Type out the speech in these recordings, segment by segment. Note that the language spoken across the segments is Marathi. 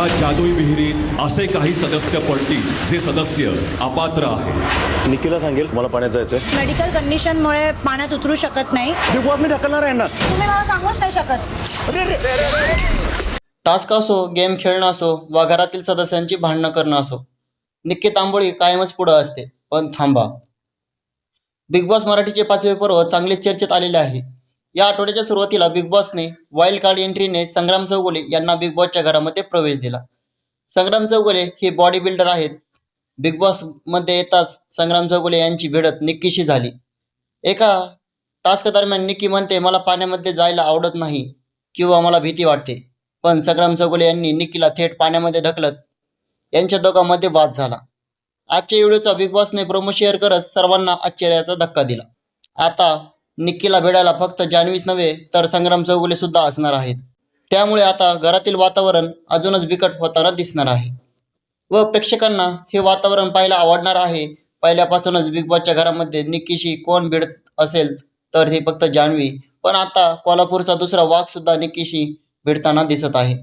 या जादुई विहिरीत असे काही सदस्य पडतील जे सदस्य अपात्र आहेत. निकीला सांगेल मला पाण्यात जायचंय. मेडिकल कंडिशनमुळे पाण्यात उतरू शकत नाही. बिग बॉस मी ढकलणार आहे ना. तुम्ही मला सांगूच नाही शकत. टास्क असो गेम खेळणं असो वा घरातील सदस्यांची भांडणं करणं असो निक्की तांबोळी कायमच पुढं असते. पण थांबा. बिग बॉस मराठीचे पाचवे पर्व चांगलेच चर्चेत आलेले आहे. या आठवड्याच्या सुरुवातीला बिग बॉसने वाईल्ड कार्ड एंट्रीने संग्राम चौगुले यांना बिग बॉसच्या घरामध्ये प्रवेश दिला. संग्राम चौगुले हे बॉडी बिल्डर आहेत. बिग बॉसमध्ये येताच संग्राम चौगुले यांची भिडत निक्कीशी झाली. एका टास्क दरम्यान निक्की म्हणते मला पाण्यामध्ये जायला आवडत नाही किंवा मला भीती वाटते. पण संग्राम चौगुले यांनी निक्कीला थेट पाण्यामध्ये ढकलत यांच्या दोघांमध्ये वाद झाला. आजच्या व्हिडिओचा बिग बॉसने प्रोमो शेअर करत सर्वांना आश्चर्याचा धक्का दिला. आता निक्कीला भेटायला फक्त जान्हवीच नव्हे तर संग्राम चौगुले सुद्धा असणार आहेत. त्यामुळे आता घरातील वातावरण अजूनच बिकट होताना दिसणार आहे. व प्रेक्षकांना हे वातावरण पाहायला आवडणार आहे. पहिल्यापासूनच बिग बॉसच्या घरामध्ये निक्कीशी कोण भिडत असेल तर हे फक्त जान्हवी. पण आता कोल्हापूरचा दुसरा वाघ सुद्धा निक्कीशी भिडताना दिसत आहे.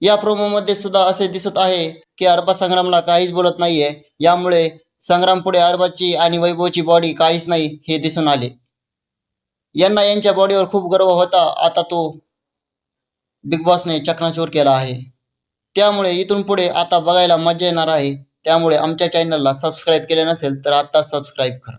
या प्रोमोमध्ये सुद्धा असे दिसत आहे की अरबा संग्रामला काहीच बोलत नाहीये. यामुळे संग्राम पुढे अरबाची आणि वैभवची बॉडी काहीच नाही हे दिसून आले. यांना यांच्या बॉडीवर खूप गर्व होता. आता तो बिग बॉसने चकनाचूर केला आहे. त्यामुळे इथून पुढे आता बघायला मजा येणार आहे. त्यामुळे आमच्या चॅनलला सबस्क्राईब केले नसेल तर आता सबस्क्राईब करा.